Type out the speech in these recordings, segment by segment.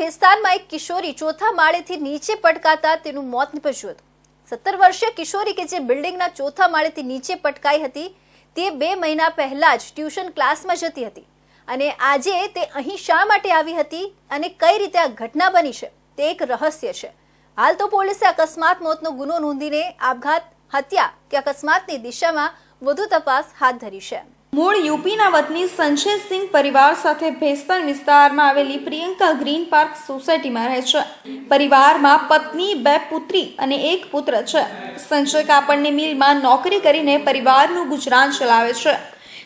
ભેસ્તાનમાં એક કિશોરી ચોથા માળેથી નીચે પટકાતા તેનું મોત નીપજ્યું હતું. સત્તર વર્ષીય કિશોરી કે જે બિલ્ડિંગના ચોથા માળેથી નીચે પટકાઈ હતી, તે બે મહિના પહેલા જ ટ્યુશન ક્લાસમાં જતી હતી અને આજે તે અહીં શા માટે આવી હતી અને કઈ રીતે આ ઘટના બની છે, તે એક રહસ્ય છે. હાલ તો પોલીસે અકસ્માત મોતનો ગુનો નોંધીને આપઘાત, હત્યા કે અકસ્માતની દિશામાં વધુ તપાસ હાથ ધરી છે. મૂળ યુપીના વતની સંજયસિંહ પરિવાર સાથે ભેસ્તાન વિસ્તારમાં આવેલી પ્રિયંકા ગ્રીન પાર્ક સોસાયટીમાં રહે છે. પરિવારમાં પત્ની, બે પુત્રી અને એક પુત્ર છે. સંજય કાપડની મિલમાં નોકરી કરીને પરિવારનું ગુજરાન ચલાવે છે.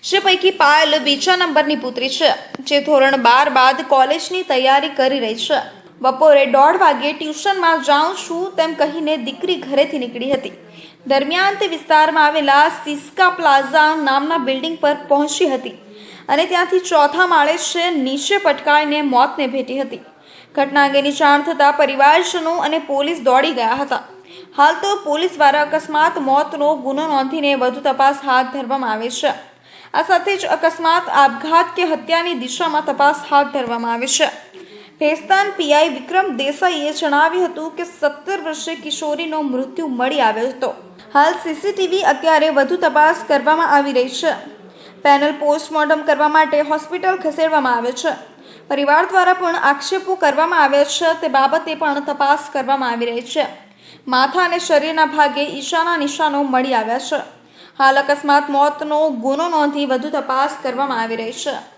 જે પૈકી પાયલ બીજા નંબરની પુત્રી છે, જે ધોરણ બાર બાદ કોલેજની તૈયારી કરી રહી છે. બપોરે દોઢ વાગે ટ્યુશનમાં જાઉં છું તેમ કહીને દીકરી ઘરેથી નીકળી હતી. દરમિયાન તે વિસ્તારમાં આવેલા સિસ્કા પ્લાઝા નામના બિલ્ડિંગ પર પહોંચી હતી અને ત્યાંથી ચોથા માળે છે નીચે પટકાઈને મોતને ભેટી હતી. ઘટના અંગેની જાણ થતાં પરિવારજનો અને પોલીસ દોડી ગયા હતા. હાલ તો પોલીસ દ્વારા અકસ્માત મોતનો ગુનો નોંધીને વધુ તપાસ હાથ ધરવામાં આવે છે. આ સાથે જ અકસ્માત, આપઘાત કે હત્યાની દિશામાં તપાસ હાથ ધરવામાં આવે છે. ભેસ્તાન પીઆઈ વિક્રમ દેસાઈએ જણાવ્યું હતું કે સત્તર વર્ષે કિશોરીનો મૃત્યુ મળી આવ્યો હતો. હાલ સીસીટીવી અત્યારે વધુ તપાસ કરવામાં આવી રહી છે. પેનલ પોસ્ટમોર્ટમ કરવા માટે હોસ્પિટલ ખસેડવામાં આવે છે. પરિવાર દ્વારા પણ આક્ષેપો કરવામાં આવ્યા છે. તે બાબતે પણ તપાસ કરવામાં આવી રહી છે. માથા અને શરીરના ભાગે ઈશાના નિશાનો મળી આવ્યા છે. હાલ અકસ્માત, મોતનો ગુનો નોંધી વધુ તપાસ કરવામાં આવી રહી છે.